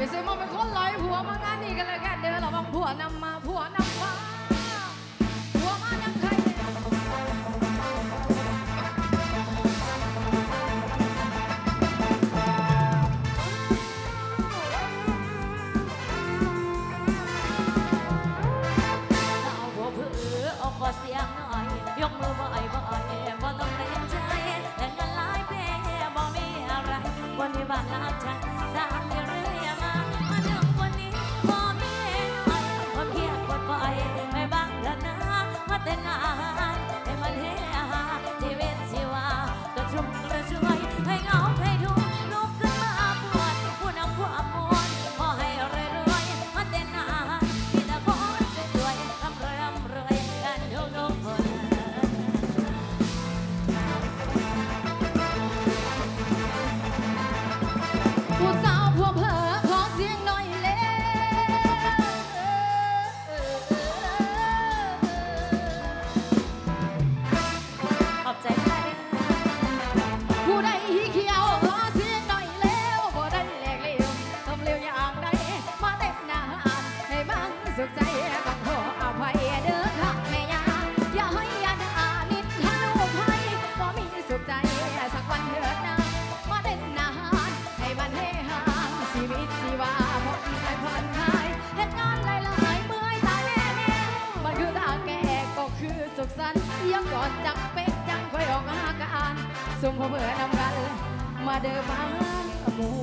มางานนี้กันเลยกันเด้อระวังผัวนำมาผัวนำมาผัวมายังใครเนี่ยสาวบัวเผือออกขอเสียงหน่อย ยกมือไหวไหวบ่ต้องเต็มใจแต่เงินหลายเพบ่มีอะไรวันนี้บ้านลาใจ ต้องขออภัยเด้อค่ะแม่ยาอย่าให้ยาดานิดทะลุให้บ่มีสุขใจสักวันเถิดนะมาเต้นนานให้มันเฮฮาชีวิตชีวาพอมีให้ผ่อนคลายเหตุงานหลายๆเมื่อยตายแน่ๆมันคือทาแก่ก็คือสุขสันต์ยี่ยมก่อนจักเป๊กจังค่อยออกอาการสุ่มพเผื่อนำกันมาเดิมมาหมู่